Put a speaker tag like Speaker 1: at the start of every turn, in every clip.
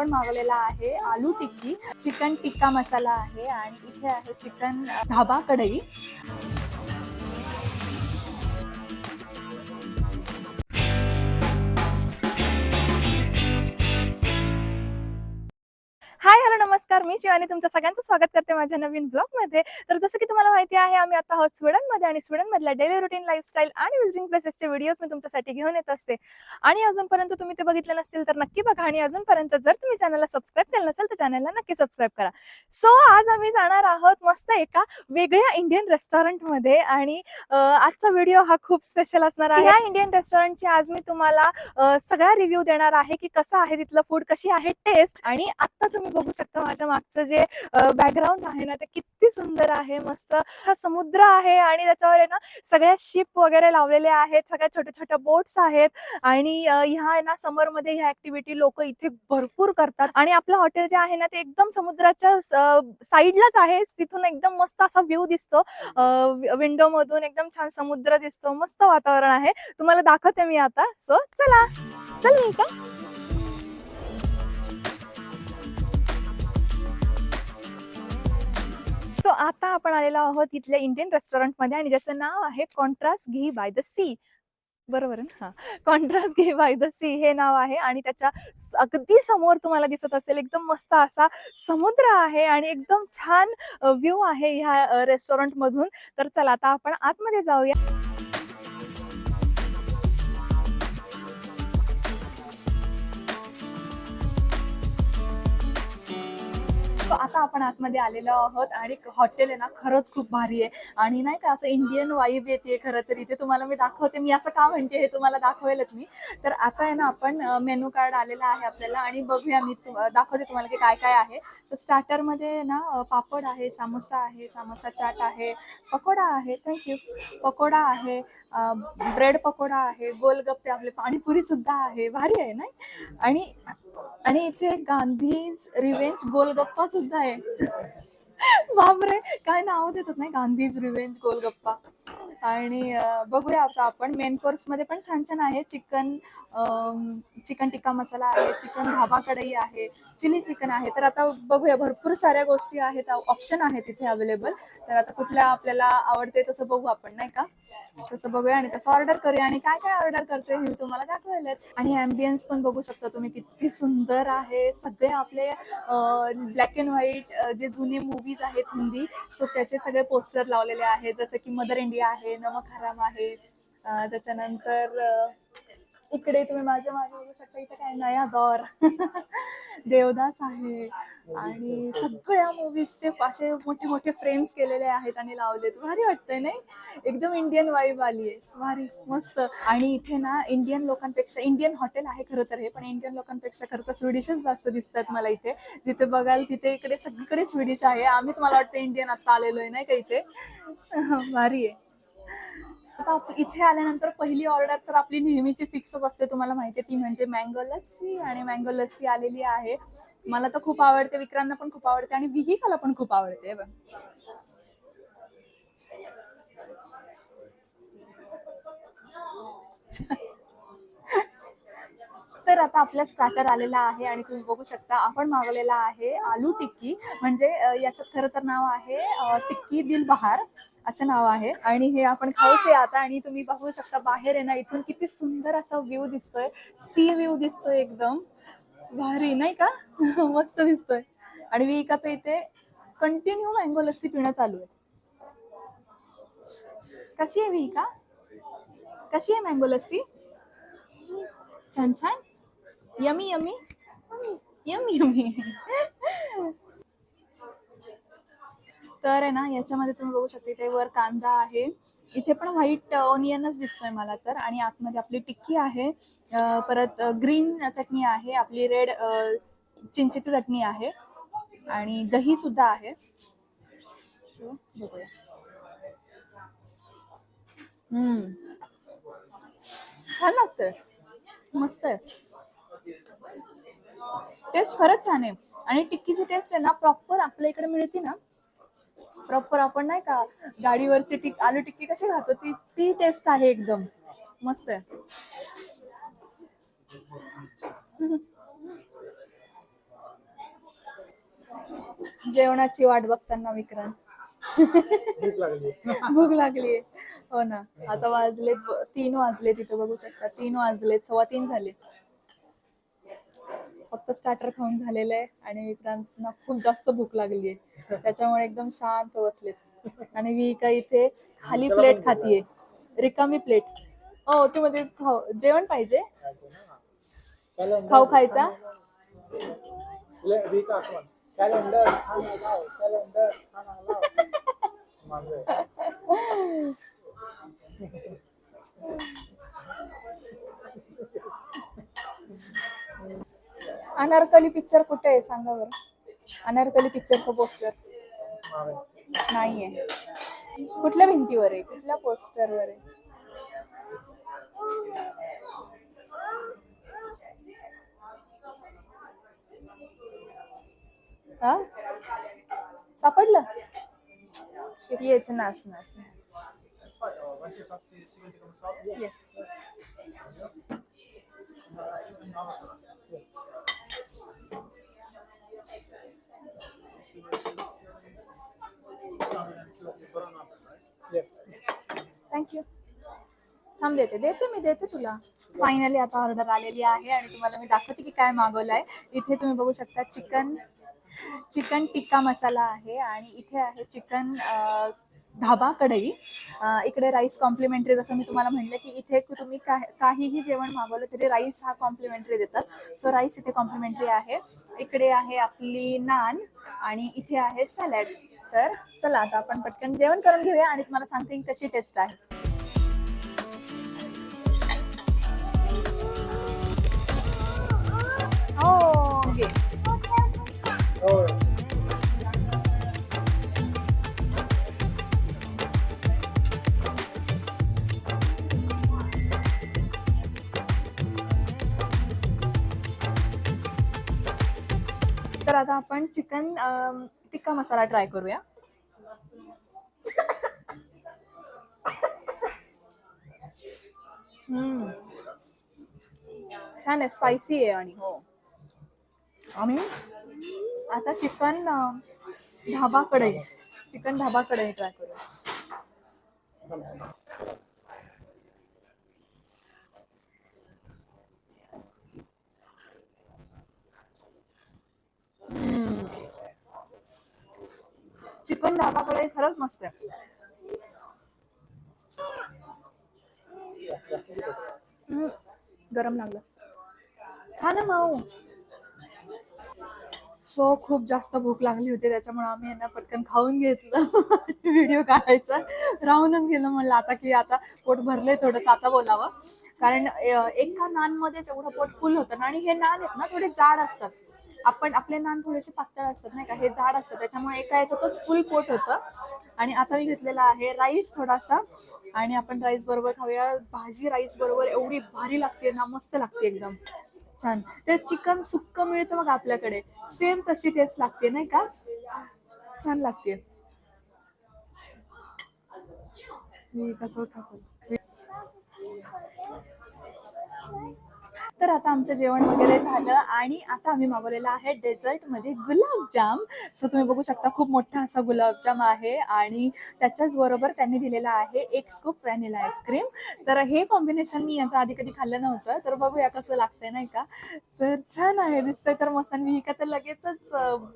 Speaker 1: आपण मागवलेला आहे. आलू टिक्की चिकन टिक्का मसाला आहे आणि इथे आहे चिकन ढाबा कढई. नमस्कार मी शिवानी तुमचं सगळ्यांचं स्वागत करते माझ्या नवीन ब्लॉगमध्ये तर जसं की तुम्हाला माहिती आहे आम्ही आता आहोत स्वीडनमध्ये आणि स्वीडन मधल्या डेली रुटीन लाईफस्टाईल आणि विजिटिंग प्लेसेसचे व्हिडिओज मी तुमच्यासाठी घेऊन येत असते. आणि अजूनपर्यंत तुम्ही ते बघितले नसतील तर नक्की बघा आणि अजूनपर्यंत जर तुम्ही चॅनलला सबस्क्राईब केलं नसेल तर चॅनलला नक्की सबस्क्राईब करा. सो आज आम्ही जाणार आहोत मस्त एका वेगळ्या इंडियन रेस्टॉरंटमध्ये आणि आजचा व्हिडिओ हा खूप स्पेशल असणार आहे. या इंडियन रेस्टॉरंटची आज मी तुम्हाला सगळा रिव्ह्यू देणार आहे की कसं आहे तिथलं फूड कशी आहे टेस्ट आणि आता तुम्ही बघू शकता. माझ्या मागचं जे बॅकग्राऊंड आहे ना ते किती सुंदर आहे मस्त. हा समुद्र आहे आणि त्याच्यावर आहे ना सगळ्या शिप वगैरे लावलेल्या आहेत सगळ्या छोट्या छोट्या बोट्स आहेत आणि ह्या आहे ना समरमध्ये ह्या ऍक्टिव्हिटी लोक इथे भरपूर करतात. आणि आपलं हॉटेल जे आहे ना ते एकदम समुद्राच्या साईडलाच आहे. तिथून एकदम मस्त असा व्ह्यू दिसतो. विंडो मधून एकदम छान समुद्र दिसतो. मस्त वातावरण आहे. तुम्हाला दाखवते मी आता. सो चला. चल मी का सो आता आपण आलेलो आहोत इथल्या इंडियन रेस्टॉरंटमध्ये आणि ज्याचं नाव आहे contrast ghee by the sea बरोबर ना? हा. Contrast ghee by the sea हे नाव आहे आणि त्याच्या अगदी समोर तुम्हाला दिसत असेल एकदम मस्त असा समुद्र आहे आणि एकदम छान व्ह्यू आहे ह्या रेस्टॉरंटमधून तर चला आता आपण आतमध्ये जाऊया. सो आता आपण आतमध्ये आलेलो आहोत आणि हॉटेल आहे ना खरंच खूप भारी आहे. आणि नाही का असं इंडियन वाईब येते खरं तर इथे. तुम्हाला मी दाखवते मी असं का म्हणते हे तुम्हाला दाखवेलच मी. तर आता आहे ना आपण मेनू कार्ड आलेला आहे आपल्याला आणि बघूया मी दाखवते तुम्हाला की काय काय आहे. तर स्टार्टरमध्ये ना पापड आहे सामोसा आहे सामोसा चाट आहे पकोडा आहे. थँक्यू पकोडा आहे ब्रेड पकोडा आहे गोलगप्पे आपले पाणीपुरी सुद्धा आहे. भारी आहे ना आणि आणि इथे गांधीज रिवेंज गोलगप्पा सुद्धा आहे. बापरे काय नाव देतात नाही गांधीज रिवेंज गोलगप्पा. आणि बघूया आता आपण मेन कोर्समध्ये पण छान छान आहे. चिकन चिकन टिक्का मसाला आहे चिकन धाबा कढई आहे चिली चिकन आहे. तर आता बघूया भरपूर साऱ्या गोष्टी आहेत ऑप्शन आहेत तिथे अवेलेबल तर आता कुठल्या आपल्याला आवडते तसं बघू आपण नाही का? तसं बघूया आणि तसं ऑर्डर करूया. आणि काय काय ऑर्डर करते हे तुम्हाला दाखवायला आणि अँबियन्स पण बघू शकता तुम्ही किती सुंदर आहे. सगळे आपले ब्लॅक अँड व्हाईट जे जुने मूवी मूवीज आहेत हिंदी. सो त्याचे सगळे पोस्टर लावलेले आहेत. जसं की मदर इंडिया आहे नमक हराम आहे. त्याच्यानंतर इकडे तुम्ही माझ्या मागे बघू शकता इथे काय नया दौर देवदास आहे. आणि सगळ्या मूवीजचे असे मोठे मोठे फ्रेम्स केलेले आहेत आणि लावलेत. भारी वाटतंय नाही? एकदम इंडियन वाईब आली आहे. भारी मस्त. आणि इथे ना इंडियन लोकांपेक्षा इंडियन हॉटेल आहे खरं तर हे पण इंडियन लोकांपेक्षा खरं तर स्वीडिशच जास्त दिसतात मला इथे. जिथे बघाल तिथे इकडे सगळीकडे स्वीडिश आहे. आम्हीच मला वाटतं इंडियन आता आलेलो आहे नाही का इथे? भारी आहे. आता आप- इथे आल्यानंतर पहिली ऑर्डर तर आपली नेहमीची फिक्सच असते तुम्हाला माहिती ती म्हणजे मँगो लस्सी आणि मँगो लस्सी आलेली आहे. मला तर खूप आवडते विक्रांना पण खूप आवडते आणि विहिकाला पण खूप आवडते बघ. तर आता आपला स्टार्टर आलेला आहे आणि तुम्ही बघू शकता आपण मागवलेला आहे आलू टिक्की. म्हणजे याचं खरं तर नाव आहे टिक्की दिल बहार असं नाव आहे. आणि हे आपण खाऊचे आता आणि तुम्ही बघू शकता बाहेर आहे ना इथून किती सुंदर असा व्ह्यू दिसतोय. सी व्ह्यू दिसतोय एकदम. भारी नाही का? मस्त दिसतोय. आणि विकाचं इथे कंटिन्यू मँगो लस्सी पिणं चालू आहे. कशी आहे विका? कशी आहे मँगो लस्सी? छान छान. Yummy yummy. Yummy yummy. तर आहे ना याच्यामध्ये तुम्ही बघू शकता इथे वर कांदा आहे. इथे पण व्हाईट ऑनियनच दिसतोय मला तर. आणि आतमध्ये आपली टिक्की आहे. परत ग्रीन चटणी आहे. आपली रेड चिंचेची चटणी आहे. आणि दही सुद्धा आहे. बघूया. हम्म. छान लागतंय. मस्त आहे. टेस्ट खरंच छान आहे. आणि टिक्कीची टेस्ट आहे ना प्रॉपर आपल्या इकडे मिळते ना प्रॉपर आपण नाही का गाडीवरची टिक आलू टिक्की कशी खातो ती ती टेस्ट आहे एकदम. मस्त आहे. जेवणाची वाट बघताना विक्रांत.
Speaker 2: भूक लागली.
Speaker 1: हो ना. आता वाजले तीन वाजले तिथे बघू शकता. तीन वाजलेत सव्वा तीन झाले फक्त स्टार्टर खाऊन झालेलं आहे आणि विक्रांतना खूप जास्त भूक लागली आहे. त्याच्यामुळे एकदम शांत बसलेत. आणि विका इथे खाली प्लेट खातीये. रिकामी प्लेट हो ती मध्ये खाऊ जेवण पाहिजे? खाऊ खायचा? अनारकली पिक्चर कुठे आहे? सांगा बरं. अनारकली पिक्चरचं पोस्टर नाहीये. कुठल्या भिंतीवर आहे? कुठल्या पोस्टरवर आहे? हा? सापडलं? येच नाच नाच येस थँक्यू थांब देते. देते मी देते तुला. फायनली आता ऑर्डर आलेली आहे आणि तुम्हाला मी दाखवते की काय मागवलं आहे इथे तुम्ही बघू शकता चिकन चिकन टिक्का मसाला आहे आणि इथे आहे चिकन ढाबा कढई इकडे राईस कॉम्प्लिमेंटरी जसं मी तुम्हाला म्हणलं की इथे तुम्ही का- काहीही जेवण मागवलं तरी राईस हा कॉम्प्लिमेंटरी देतात. सो राईस इथे कॉम्प्लिमेंटरी आहे. इकडे आहे आपली नान आणि इथे आहे सॅलॅड तर चला आता आपण पटकन जेवण करून घेऊया आणि तुम्हाला सांगते की कशी टेस्ट आहे. हो घे.
Speaker 2: हो
Speaker 1: आता आपण चिकन अम, टिक्का मसाला ट्राय करूया. हम्म. छान आहे स्पायसी आहे आणि हो. आम्ही आता चिकन अ, ढाबा कढई चिकन ढाबा कढई ट्राय करूया. ढाबाकडे खरंच मस्त आहे. गरम लागलं. खा ना माऊ. सो खूप जास्त भूक लागली होती त्याच्यामुळे आम्ही यांना पटकन खाऊन घेतलं. व्हिडिओ काढायचा. राहूनच गेलं म्हणलं आता की आता पोट भरलंय थोडंसं आता बोलावं. कारण एका नानमध्येच एवढं पोट फुल होतं ना आणि हे नान आहेत ना थोडे जाड असतात. आपण आपले नान थोडेसे पातळ असतात नाही का? हे जाड असतात. त्याच्यामुळे एका याच्यातच फुल पोट होतं. आणि आता मी घेतलेला आहे राईस थोडासा. आणि आपण राईस बरोबर खाऊया. भाजी राईस बरोबर एवढी भारी लागते ना मस्त लागते एकदम. छान. ते चिकन सुक्क मिळतं बघा आपल्याकडे. सेम तशी टेस्ट लागते नाही का? छान लागते. मी कसं खातो तर आता आमचं जेवण वगैरे झालं आणि आता आम्ही मागवलेलं आहे डेझर्टमध्ये गुलाबजाम. सो तुम्ही बघू शकता खूप मोठा असा गुलाबजाम आहे आणि त्याच्याच बरोबर त्यांनी दिलेला आहे एक स्कूप व्हॅनिला आईस्क्रीम तर हे कॉम्बिनेशन मी याच्या आधी कधी खाल्लं नव्हतं तर बघूया कसं लागतंय नाही का? तर छान आहे दिसतंय तर मस्त आणि का तर लगेचच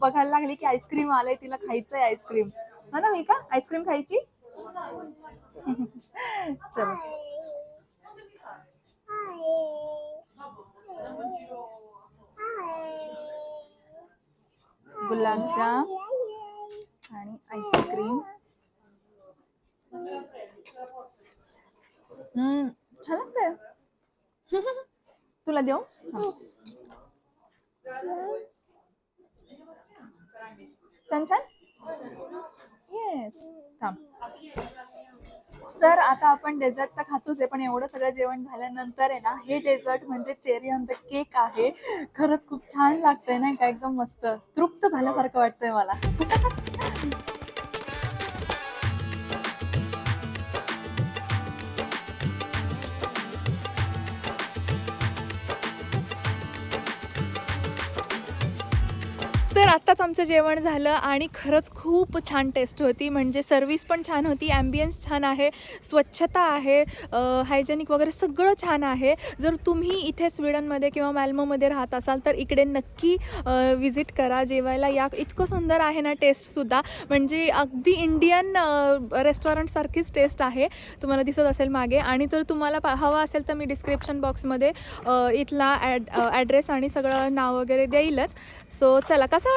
Speaker 1: बघायला लागली की आईस्क्रीम आलंय तिला खायचंय आईस्क्रीम हा हो ना मी का आईस्क्रीम खायची? चलो. गुलाबजाम आणि आईस्क्रीम. हम्म छान लागतंय. तुला देऊ? छान छान? येस थांब. तर आता आपण डेझर्ट तर खातोच आहे पण एवढं सगळं जेवण झाल्यानंतर आहे ना हे डेझर्ट म्हणजे चेरी ऑन द केक आहे. खरंच खूप छान लागतंय नाही का? एकदम मस्त. तृप्त झाल्यासारखं वाटतंय मला. तर आत्ताच आमचं जेवण झालं आणि खरंच खूप छान टेस्ट होती. म्हणजे सर्विस पण छान होती ॲम्बियन्स छान आहे स्वच्छता आहे हायजेनिक वगैरे सगळं छान आहे. जर तुम्ही इथे स्वीडनमध्ये किंवा मॅल्मोमध्ये राहत असाल तर इकडे नक्की विजिट करा. जेवायला या इतकं सुंदर आहे ना टेस्टसुद्धा म्हणजे अगदी इंडियन रेस्टॉरंटसारखीच टेस्ट आहे. तुम्हाला दिसत असेल मागे. आणि तर तुम्हाला पा हवा असेल तर मी डिस्क्रिप्शन बॉक्समध्ये इथला ॲड ॲड्रेस आणि सगळं नाव वगैरे देईलच. सो चला कसा